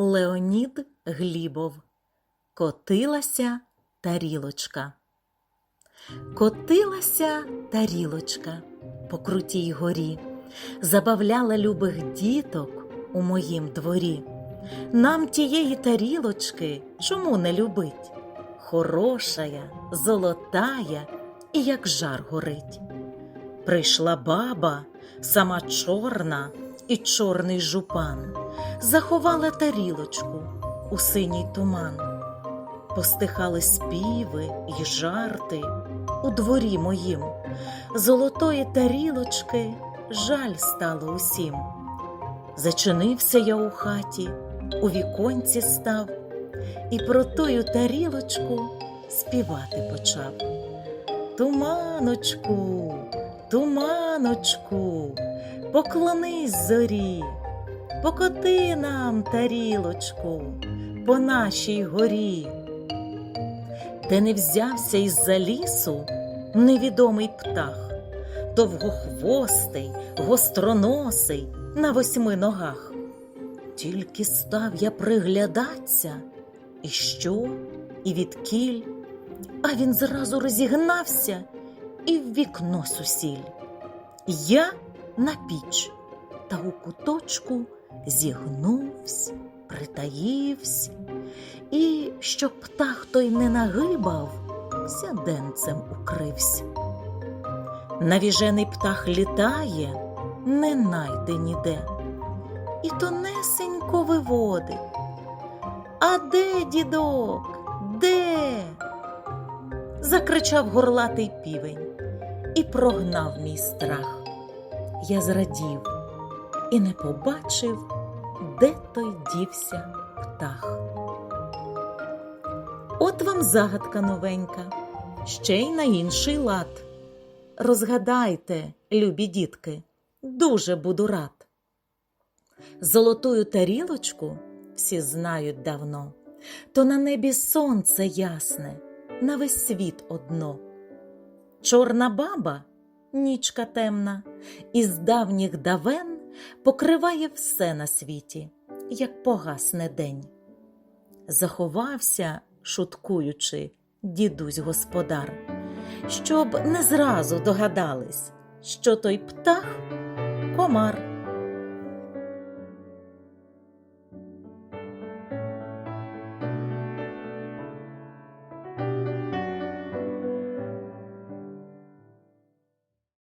Леонід Глібов. Котилася тарілочка. Котилася тарілочка по крутій горі, забавляла любих діток у моїм дворі. Нам тієї тарілочки чому не любить? Хорошая, золотая і як жар горить. Прийшла баба, сама чорна і чорний жупан, заховала тарілочку у синій туман. Постихали співи й жарти у дворі моїм. Золотої тарілочки жаль стало усім. Зачинився я у хаті, у віконці став, і про тою тарілочку співати почав. Туманочку, туманочку, поклонись зорі, покоти нам тарілочку по нашій горі. Де не взявся із-за лісу невідомий птах, довгохвостий, гостроносий на восьми ногах. Тільки став я приглядаться, і що, і відкіль, а він зразу розігнався і в вікно сусіль. Я на піч, та у куточку зігнувсь, притаївсь, і щоб птах той не нагибав, сяденцем укривсь. Навіжений птах літає, не найде ніде, і тонесенько виводить. А де, дідок, де? закричав горлатий півень і прогнав мій страх. Я зрадів і не побачив, де той дівся птах. От вам загадка новенька, ще й на інший лад. Розгадайте, любі дітки, дуже буду рад. Золотую тарілочку всі знають давно, то на небі сонце ясне, на весь світ одно. Чорна баба, нічка темна, із давніх давен покриває все на світі, як погасне день. Заховався, шуткуючи, дідусь господар, щоб не зразу догадались, що той птах комар.